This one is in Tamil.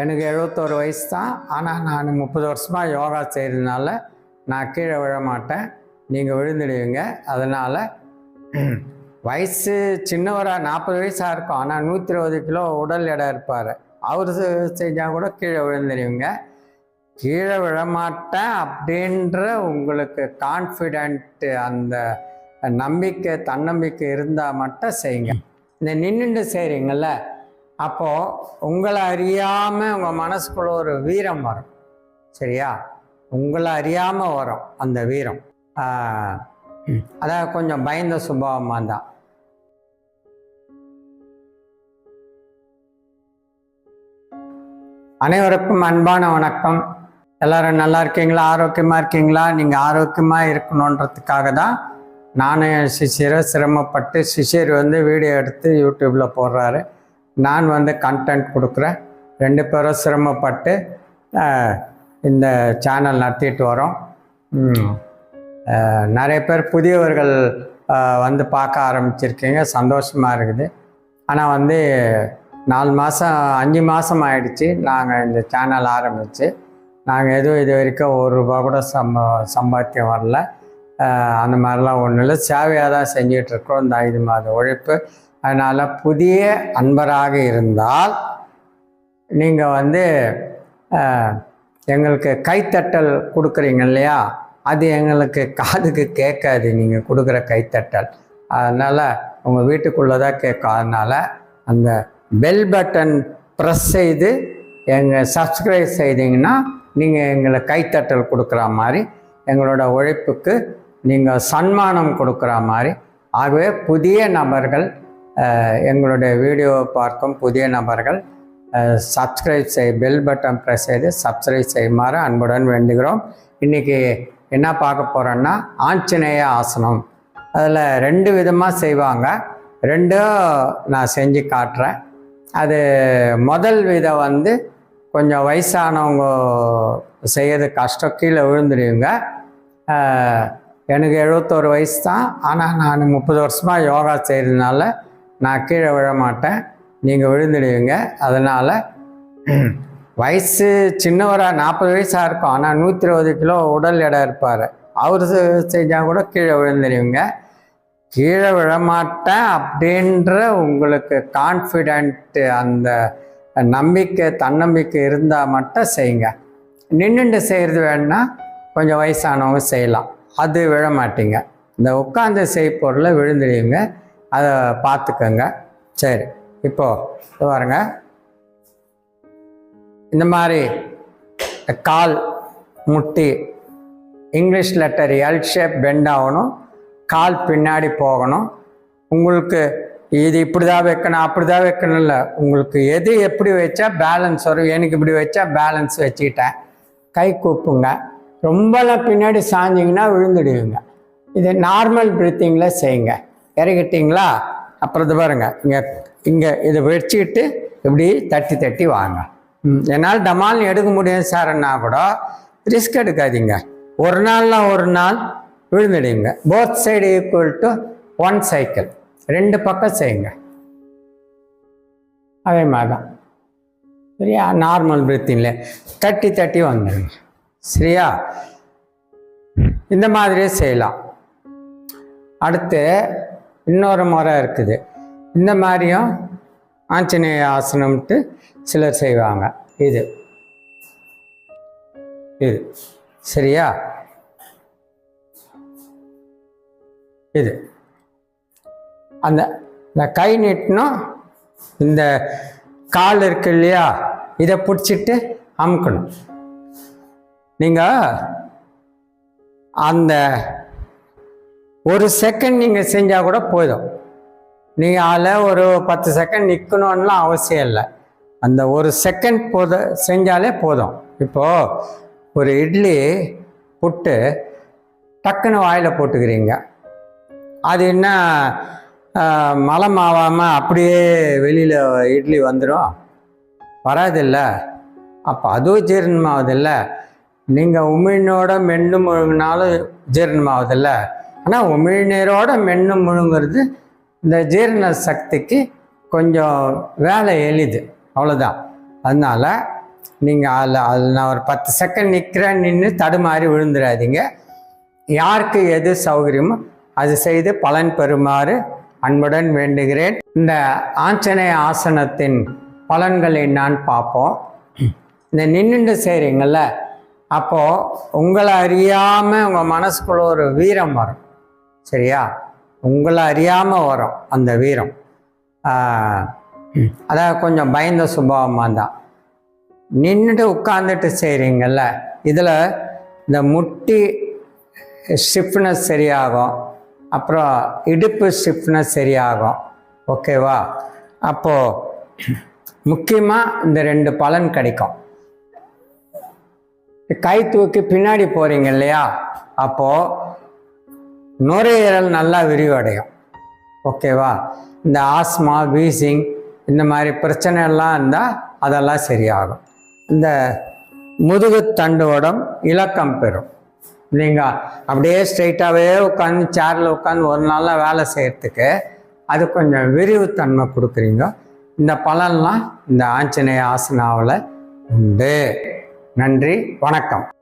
எனக்கு எழுபத்தோரு வயசு தான் ஆனால் நான் முப்பது வருஷமாக யோகா செய்கிறதுனால நான் கீழே விழ மாட்டேன். நீங்கள் விழுந்துடுவீங்க. அதனால் வயசு சின்னவராக நாற்பது வயசாக இருக்கும். ஆனால் நூற்றி இருபது கிலோ உடல் எடை இருப்பார். அவர் செஞ்சால் கூட கீழே விழுந்துடுவீங்க. கீழே விழமாட்டேன் அப்படின்ற உங்களுக்கு கான்ஃபிடென்ட்டு அந்த நம்பிக்கை தன்னம்பிக்கை இருந்தால் மட்டும் செய்யுங்க. இந்த நின்றுட்டு செய்கிறீங்கள அப்போது உங்களை அறியாமல் உங்கள் மனசுக்குள்ள ஒரு வீரம் வரும். சரியா? உங்களை அறியாமல் வரும் அந்த வீரம். அதாவது கொஞ்சம் பயந்த சுபாவமாக தான் அனைவருக்கும் அன்பான வணக்கம். எல்லாரும் நல்லா இருக்கீங்களா? ஆரோக்கியமாக இருக்கீங்களா? நீங்கள் ஆரோக்கியமாக இருக்கணுன்றதுக்காக தான் நானும் என் சிஷியரை சிரமப்பட்டு சிஷியர் வந்து வீடியோ எடுத்து யூடியூப்பில் போடுறாரு. நான் வந்து கண்டென்ட் கொடுக்குறேன். ரெண்டு பேரும் சிரமப்பட்டு இந்த சேனல் நடத்திட்டு வரோம். நிறைய பேர் புதியவர்கள் வந்து பார்க்க ஆரம்பிச்சிருக்கீங்க. சந்தோஷமாக இருக்குது. ஆனால் வந்து நாலு மாதம் அஞ்சு மாதம் ஆயிடுச்சு. நாங்கள் இந்த சேனல் ஆரம்பித்து நாங்கள் எதுவும் இது வரைக்கும் ஒரு ரூபா கூட சம்ப சம்பாத்தியம் வரல. அந்த மாதிரிலாம் ஒன்றும் இல்லை. சேவையாக தான் செஞ்சிகிட்ருக்கோம் இந்த ஐந்து மாத உழைப்பு. அதனால் புதிய அன்பராக இருந்தால் நீங்கள் வந்து எங்களுக்கு கைத்தட்டல் கொடுக்குறீங்க இல்லையா? அது எங்களுக்கு காதுக்கு கேட்காது. நீங்கள் கொடுக்குற கைத்தட்டல். அதனால் உங்கள் வீட்டுக்குள்ளே தான் கேட்கும். அதனால் அந்த பெல் பட்டன் ப்ரெஸ் செய்து எங்கள் சப்ஸ்கிரைப் செய்தீங்கன்னா நீங்கள் எங்களை கைத்தட்டல் கொடுக்குற மாதிரி எங்களோட உழைப்புக்கு நீங்கள் சன்மானம் கொடுக்குற மாதிரி ஆகவே புதிய நபர்கள் எங்களுடைய வீடியோவை பார்க்கும் புதிய நபர்கள் சப்ஸ்கிரைப் செய் பெல் பட்டன் ப்ரெஸ் செய்து சப்ஸ்கிரைப் செய்யுமாறு அன்புடன் வேண்டுகிறோம். இன்றைக்கி என்ன பார்க்க போகிறோன்னா ஆஞ்சநேய ஆசனம். அதில் ரெண்டு விதமாக செய்வாங்க. ரெண்டும் நான் செஞ்சு காட்டுறேன். அது முதல் விதம் வந்து கொஞ்சம் வயசானவங்க செய்யறது கஷ்டம். கீழே விழுந்துடுவீங்க. எனக்கு எழுபத்தோரு வயசு தான். ஆனால் நான் முப்பது வருஷமாக யோகா செய்கிறதுனால நான் கீழே விழ மாட்டேன் நீங்கள் விழுந்துடுவீங்க. அதனால் வயசு சின்னவராக நாற்பது வயசாக இருக்கும். ஆனால் நூற்றி இருபது கிலோ உடல் எடை இருப்பார். அவர் செஞ்சால் கூட கீழே விழுந்துடுவீங்க. கீழே விழமாட்டேன் அப்படின்ற உங்களுக்கு கான்ஃபிடென்ட்டு அந்த நம்பிக்கை தன்னம்பிக்கை இருந்தால் மட்டும் செய்யுங்க. நின்றுண்டு செய்கிறது வேணுன்னா கொஞ்சம் வயசானவங்க செய்யலாம். அது விழமாட்டிங்க. இந்த உட்காந்து செய் பொருளை விழுந்துடுவீங்க. அதை பார்த்துக்கோங்க. சரி இப்போது பாருங்க. இந்த மாதிரி கால் முட்டி English letter L shape bend ஆகணும். கால் பின்னாடி போகணும். உங்களுக்கு இது இப்படி தான் வைக்கணும் அப்படி தான் வைக்கணும் இல்லை. உங்களுக்கு எது எப்படி வச்சா பேலன்ஸ் வரும் எனக்கு இப்படி வச்சா பேலன்ஸ் வச்சுக்கிட்டேன். கை கூப்புங்க. ரொம்பலாம் பின்னாடி சாஞ்சிங்கன்னா விழுந்துடுவீங்க. இது நார்மல் ப்ரீத்திங்கில் செய்யுங்க. இறக்கிட்டிங்களா? அப்புறம் இது பாருங்க இங்கே இங்கே இதை வச்சுக்கிட்டு இப்படி தட்டி தட்டி வாங்க. ம், என்னால் டமால்னு எடுக்க முடியும் சார்ன்னா கூட. ரிஸ்க் எடுக்காதீங்க. ஒரு நாள்னா ஒரு நாள் விழுந்துடுங்க both side equal to one cycle ரெண்டு பக்கம் செய்யுங்க. அதே மாதிரி தான் சரியா? நார்மல் பிரீத்திங்கில் தட்டி தட்டி வந்துடுங்க. சரியா? இந்த மாதிரியே செய்யலாம். அடுத்து இன்னொரு முறை இருக்குது. இந்த மாதிரியும் ஆஞ்சநேய ஆசனம்ட்டு சிலர் செய்வாங்க. இது. இது. சரியா? இது. அந்த இந்த கை நீட்டணும் இந்த கால் இருக்கு இல்லையா? இதை பிடிச்சிட்டு அமுக்கணும். நீங்கள் அந்த ஒரு செகண்ட் நீங்கள் செஞ்சால் கூட போதும். நீங்கள் அதில் ஒரு பத்து செகண்ட் நிற்கணும்லாம் அவசியம் இல்லை. அந்த ஒரு செகண்ட் போத செஞ்சாலே போதும். இப்போது ஒரு இட்லி புட்டு டக்குன்னு வாயில் போட்டுக்கிறீங்க. அது என்ன மலை மலம் ஆகாமல் அப்படியே வெளியில் இட்லி வந்துடும் வராதில்ல. அப்போ அதுவும் ஜீரணமாவதில்ல நீங்கள் உமிழ்னோட மென்று முழுங்கினாலும் ஜீரணமாவதில்ல ஆனால் உமிழ்நீரோட மென்னு முழுங்கிறது இந்த ஜீரண சக்திக்கு கொஞ்சம் வேலை எளிது. அவ்வளோதான் அதனால் நீங்கள் அதில் அதில் நான் ஒரு பத்து செகண்ட் நிற்கிறேன் நின்று தடுமாறி விழுந்துடாதீங்க யாருக்கு எது சௌகரியமோ அது செய்து பலன் பெறுமாறு அன்புடன் வேண்டுகிறேன். இந்த ஆஞ்சநேய ஆசனத்தின் பலன்களை நான் பார்ப்போம். இந்த நின்றுண்டு செய்கிறீங்கள அப்போது உங்களை அறியாமல் உங்கள் மனசுக்குள்ள ஒரு வீரம் வரும். சரியா? உங்களை அறியாமல் வரும் அந்த வீரம். அதாவது கொஞ்சம் பயந்த சுபாவமாக தான் நின்றுட்டு உட்காந்துட்டு செய்கிறீங்கல்ல இதில் இந்த முட்டி ஸ்டிஃப்னஸ் சரியாகும் அப்புறம் இடுப்பு ஸ்டிஃப்னஸ் சரியாகும். ஓகேவா அப்போது முக்கியமாக இந்த ரெண்டு பலன் கிடைக்கும். கை தூக்கி பின்னாடி போகிறீங்க இல்லையா? அப்போது நுரையீரல் நல்லா விரிவடையும். ஓகேவா? இந்த ஆஸ்மா வீசிங் இந்த மாதிரி பிரச்சனை எல்லாம் இருந்தால் அதெல்லாம் சரியாகும். இந்த முதுகு தண்டுவடம் இலக்கம் பெறும். நீங்கள் அப்படியே ஸ்ட்ரைட்டாகவே உட்காந்து சேரில் உட்காந்து ஒரு நாளில் வேலை செய்கிறதுக்கு அது கொஞ்சம் விரிவுத்தன்மை கொடுக்குறீங்க. இந்த பலன்லாம் இந்த ஆஞ்சநேய ஆசனாவில் உண்டு. நன்றி வணக்கம்.